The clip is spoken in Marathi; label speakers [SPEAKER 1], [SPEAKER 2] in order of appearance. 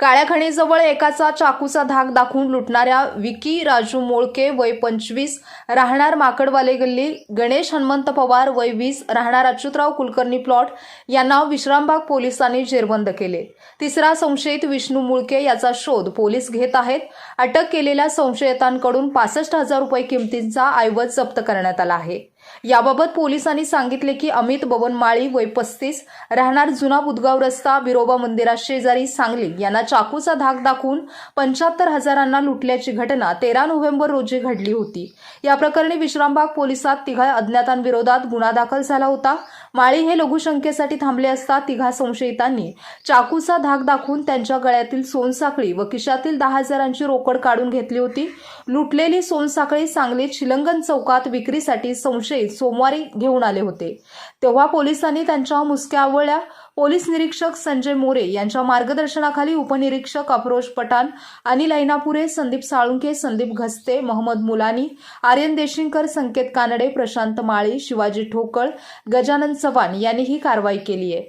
[SPEAKER 1] काळ्या खणीजवळ एकाचा चाकूचा धाक दाखवून लुटणाऱ्या विकी राजू मोळके वय पंचवीस राहणार माकडवाले गल्ली गणेश हनुमंत पवार वय वीस राहणार अच्युतराव कुलकर्णी प्लॉट यांना विश्रामबाग पोलिसांनी जेरबंद केले. तिसरा संशयित विष्णू मुळके याचा शोध पोलीस घेत आहेत. अटक केलेल्या संशयितांकडून पासष्ट हजार रुपये किमतींचा ऐवज जप्त करण्यात आला आहे. याबाबत पोलिसांनी सांगितले की अमित बबन माळी वय पस्तीस राहणार जुना बुदगाव रस्ता बिरोबा मंदिरा शेजारी सांगली. यांना चाकूचा धाक दाखवून पंच्याहत्तर हजारांना लुटल्याची घटना तेरा नोव्हेंबर रोजी घडली होती. या प्रकरणी विश्रामबाग पोलिसात तिघा अज्ञातांविरोधात गुन्हा दाखल झाला होता. माळी हे लघुशंकेसाठी थांबले असता तिघा संशयितांनी चाकूचा धाक दाखवून त्यांच्या गळ्यातील सोनसाखळी व खिशातील दहा हजारांची रोकड काढून घेतली होती. लुटलेली सोनसाखळी सांगलीत शिलंगन चौकात विक्रीसाठी संशयित सोमवारी घेऊन आले होते. तेव्हा पोलिसांनी त्यांच्या मुसक्या आवळल्या पोलीस निरीक्षक संजय मोरे यांच्या मार्गदर्शनाखाली उपनिरीक्षक अफरोज पठाण अनिल ऐनापुरे संदीप साळुंके संदीप घस्ते मोहम्मद मुलानी आर्यन देशिंकर संकेत कानडे प्रशांत माळी शिवाजी ठोकळ गजानन चव्हाण यांनी ही कारवाई केली आहे